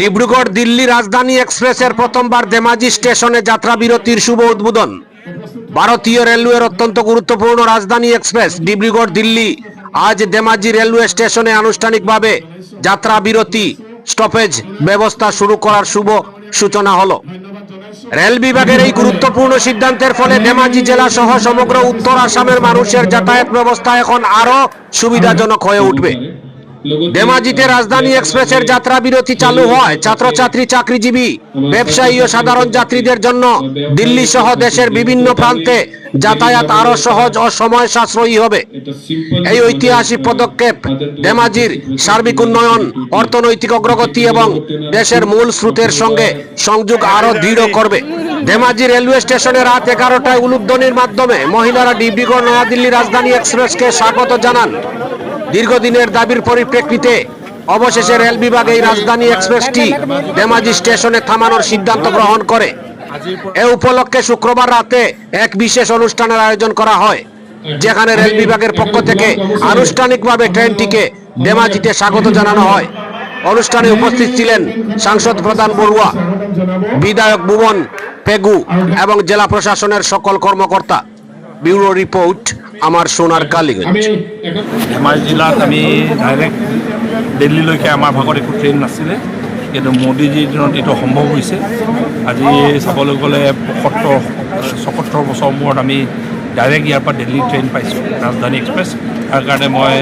ডিব্রুগড় দিল্লি রাজধানী এক্সপ্রেসের প্রথমবার ধেমাজি স্টেশনে যাত্রা বিরতির শুভ উদ্বোধন। ভারতীয় রেলওয়ের অত্যন্ত গুরুত্বপূর্ণ রাজধানী এক্সপ্রেস, ডিব্রুগড় দিল্লি। আজ ধেমাজি রেলওয়ে স্টেশনে আনুষ্ঠানিকভাবে যাত্রা বিরতি স্টপেজ ব্যবস্থা শুরু করার শুভ সূচনা হলো। রেল বিভাগের এই গুরুত্বপূর্ণ সিদ্ধান্তের ফলে ধেমাজি জেলা সহ সমগ্র উত্তর আসামের মানুষের যাতায়াত ব্যবস্থা এখন আরও সুবিধাজনক হয়ে উঠবে। ধেমাজিতে রাজধানী এক্সপ্রেসের যাত্রা বিরতি চালু হয়। ছাত্রছাত্রী চাকরিজীবী ব্যবসায়ী ও সাধারণ যাত্রীদের জন্য দিল্লি সহ দেশের বিভিন্ন প্রান্তে যাতায়াত আরও সহজ ও সময় সাশ্রয়ী হবে। এই ঐতিহাসিক পদক্ষেপ ধেমাজির সার্বিক উন্নয়ন অর্থনৈতিক অগ্রগতি এবং দেশের মূল স্রোতের সঙ্গে সংযোগ আরও দৃঢ় করবে। ধেমাজি রেলওয়ে স্টেশনে রাত এগারোটায় উলুধ্বনির মাধ্যমে মহিলারা ডিব্রুগড় নয়াদিল্লি রাজধানী এক্সপ্রেসকে স্বাগত জানান। দীর্ঘদিনের দাবির পরিপ্রেক্ষিতে অবশেষে রেল বিভাগ এই রাজধানী এক্সপ্রেসটি ধেমাজি স্টেশনে থামানোর সিদ্ধান্ত গ্রহণ করে। এ উপলক্ষে শুক্রবার রাতে এক বিশেষ অনুষ্ঠানের আয়োজন করা হয়, যেখানে রেল বিভাগের পক্ষ থেকে আনুষ্ঠানিকভাবে ট্রেনটিকে ধেমাজিতে স্বাগত জানানো হয়। অনুষ্ঠানে উপস্থিত ছিলেন সাংসদ প্রধান বড়ুয়া, বিধায়ক ভুবন পেগু এবং জেলা প্রশাসনের সকল কর্মকর্তা। ব্যুরো রিপোর্ট আমার সোনার কালীগঞ্জ ধেমাজি জিলাত আমি ডাইৰেক্ট দিল্লীলৈকে আমাৰ ভাগত একো ট্ৰেইন নাছিলে। কিন্তু মোদীজীৰ দিনত এইটো সম্ভৱ হৈছে। আজি চাবলৈ গ'লে পঁয়সত্তৰ ছয়সত্তৰ বছৰ মূৰত আমি ডাইৰেক্ট ইয়াৰ পৰা দিল্লী ট্ৰেইন পাইছোঁ ৰাজধানী এক্সপ্ৰেছ তাৰ কাৰণে মই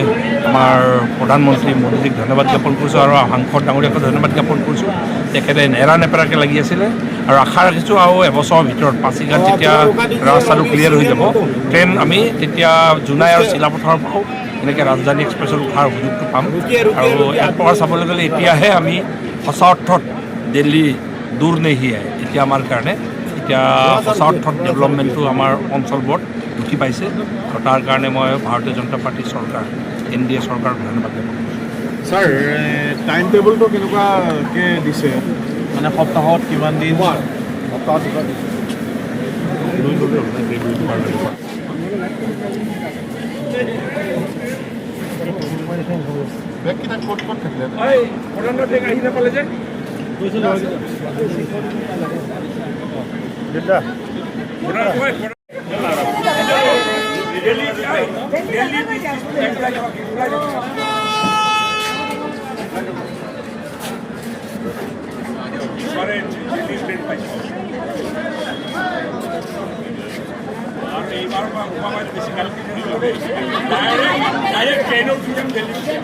আমাৰ প্ৰধানমন্ত্ৰী মোদীজীক ধন্যবাদ জ্ঞাপন কৰিছোঁ আৰু সাংসদ ডাঙৰীয়াকো ধন্যবাদ জ্ঞাপন কৰিছোঁ। তেখেতে নেৰা নেপেৰাকৈ লাগি আছিলে। আৰু আশা ৰাখিছোঁ আৰু এবছৰৰ ভিতৰত পাছিঘাট যেতিয়া ৰাস্তাটো ক্লিয়াৰ হৈ যাব ট্ৰেইন আমি তেতিয়া জোনাই আৰু চিলাপথাৰৰ পৰাও এনেকৈ ৰাজধানী এক্সপ্ৰেছত উঠাৰ সুযোগটো পাম। আৰু ইয়াৰ পৰা চাবলৈ গ'লে এতিয়াহে আমি সঁচা অৰ্থত দিল্লী দূৰ নেহিয়াই এতিয়া আমাৰ কাৰণে এতিয়া সঁচা অৰ্থত ডেভেলপমেণ্টটো আমাৰ অঞ্চলবোৰত ঢুকি পাইছে। আৰু তাৰ কাৰণে মই ভাৰতীয় জনতা পাৰ্টী চৰকাৰ এন ডি এ চৰকাৰক ধন্যবাদ জ্ঞাপন কৰিছোঁ। ছাৰ টাইম টেবুলটো কেনেকুৱাকৈ দিছে? মানে সপ্তাহত কিমান দিন? সপ্তাহত কিমান দিন বেগকেইটা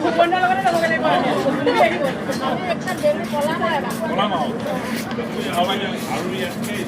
ক'ত ক'ত থাকিলে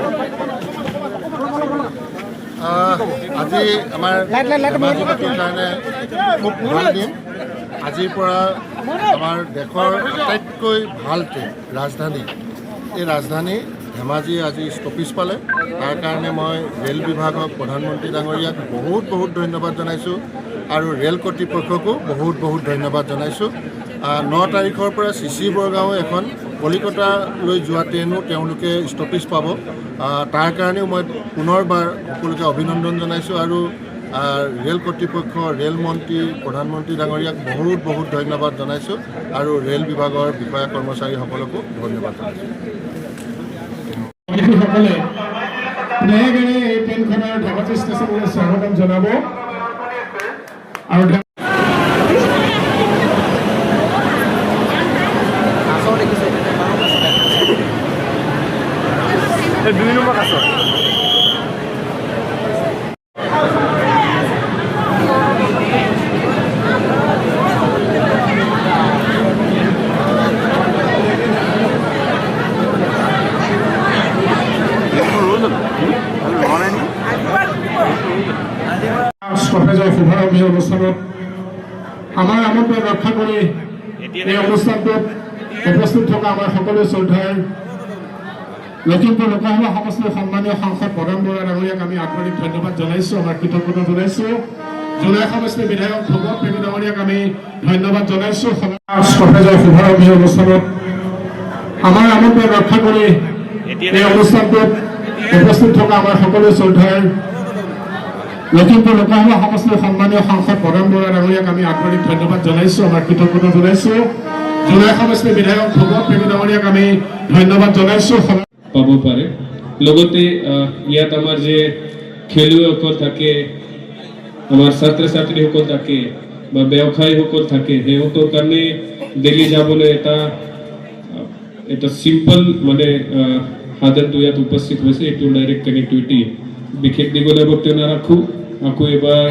আজি আমাৰ কাৰণে খুব ভালো দিন। আজিৰ পৰা আমাৰ দেশৰ আটাইতকৈ ভালো ট্ৰেইন ৰাজধানী। এই ৰাজধানী ধেমাজি আজি ষ্টপিজ পালে। তাৰ কাৰণে মই ৰেল বিভাগক প্ৰধানমন্ত্ৰী ডাঙৰীয়াক বহুত বহুত ধন্যবাদ জনাইছোঁ। আৰু ৰেল কৰ্তৃপক্ষকো বহুত বহুত ধন্যবাদ জনাইছোঁ। ন তাৰিখৰ পৰা চি চি বৰগাঁও এখন কলিকতালৈ যোৱা ট্ৰেইনো তেওঁলোকে ষ্টপিজ পাব। তাৰ কাৰণেও মই পুনৰবাৰ সকলোকে অভিনন্দন জনাইছোঁ আৰু ৰেল কৰ্তৃপক্ষ, ৰেল মন্ত্ৰী, প্ৰধানমন্ত্ৰী ডাঙৰীয়াক বহুত বহুত ধন্যবাদ জনাইছোঁ আৰু ৰেল বিভাগৰ বিষয়া কৰ্মচাৰীসকলকো ধন্যবাদ জনাইছোঁ। সকলে ষ্টপেজৰ শুভাৰম্ভী অনুষ্ঠানত আমাৰ আমন্ত্ৰণ ৰক্ষা কৰি এই অনুষ্ঠানটোত উপস্থিত থকা আমাৰ সকলো শ্ৰদ্ধাৰ লখিমপুৰ লোকসভা সমষ্টিৰ সন্মানীয় সাংসদ প্ৰদান বৰা ডাঙৰীয়াক আমি আন্তৰিক ধন্যবাদ জনাইছোঁ আমাৰ কৃতজ্ঞতা জনাইছোঁ। জোনাই সমষ্টিৰ বিধায়ক ভগত প্ৰেমী ডাঙৰীয়াক আমি ধন্যবাদ জনাইছোঁ। ষ্টপেজৰ শুভাৰম্ভী অনুষ্ঠানত আমাৰ আমন্ত্ৰণ ৰক্ষা কৰি এই অনুষ্ঠানটোত উপস্থিত থকা আমাৰ সকলো শ্ৰদ্ধাৰ লখিমপুৰ লোকসভা সমষ্টিৰ সন্মানীয় সাংসদ প্ৰদান বৰা ডাঙৰীয়াক আমি আন্তৰিক ধন্যবাদ জনাইছোঁ, আমাৰ কৃতজ্ঞতা জনাইছোঁ। জোনাই সমষ্টিৰ বিধায়ক ভগত প্ৰেমী ডাঙৰীয়াক আমি ধন্যবাদ জনাইছোঁ। পাব পাৰে। লগতে ইয়াত আমাৰ যে খেলুৱৈসকল থাকে, আমাৰ ছাত্ৰ ছাত্ৰীসকল থাকে বা ব্যৱসায়ীসকল থাকে, সিহঁতৰ কাৰণে দিল্লী যাবলৈ এটা এটা চিম্পল মানে সাধনটো ইয়াত উপস্থিত হৈছে, এইটো ডাইৰেক্ট কানেক্টিভিটি বিশেষ দীঘলীয়া বক্তব্য নাৰাখোঁ। કોઈ એવા